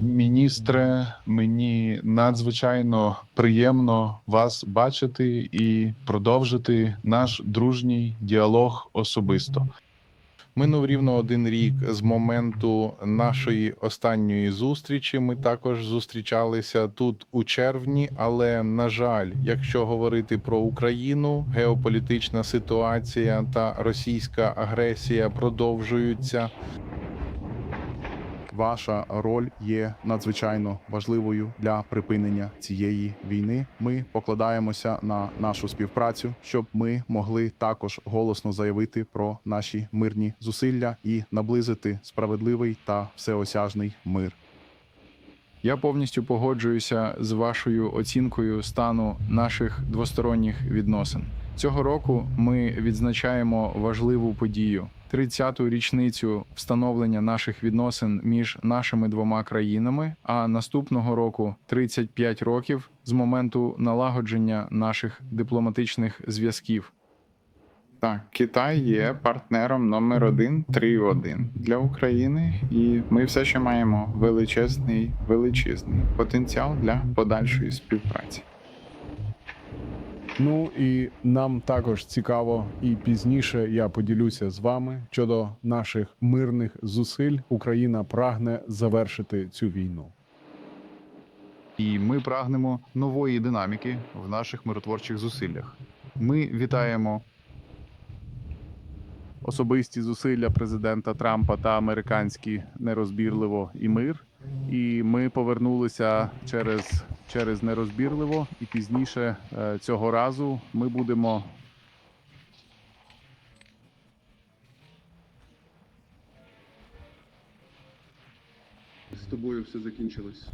Міністре, мені надзвичайно приємно вас бачити і продовжити наш дружній діалог особисто. Минув рівно один рік з моменту нашої останньої зустрічі. Ми також зустрічалися тут у червні. Але на жаль, якщо говорити про Україну, геополітична ситуація та російська агресія продовжуються. Ваша роль є надзвичайно важливою для припинення цієї війни. Ми покладаємося на нашу співпрацю, щоб ми могли також голосно заявити про наші мирні зусилля і наблизити справедливий та всеосяжний мир. Я повністю погоджуюся з вашою оцінкою стану наших двосторонніх відносин. Цього року ми відзначаємо важливу подію 30-ту річницю встановлення наших відносин між нашими двома країнами. А наступного року 35 років з моменту налагодження наших дипломатичних зв'язків. Так, Китай є партнером номер один 3.1 для України, і ми все ще маємо величезний величезний потенціал для подальшої співпраці. Ну і нам також цікаво, і пізніше я поділюся з вами щодо наших мирних зусиль. Україна прагне завершити цю війну. І ми прагнемо нової динаміки в наших миротворчих зусиллях. Ми вітаємо Особисті зусилля президента Трампа та американські нерозбірливо і мир. І ми повернулися через, через нерозбірливо, і пізніше е, цього разу ми будемо З тобою все закінчилось.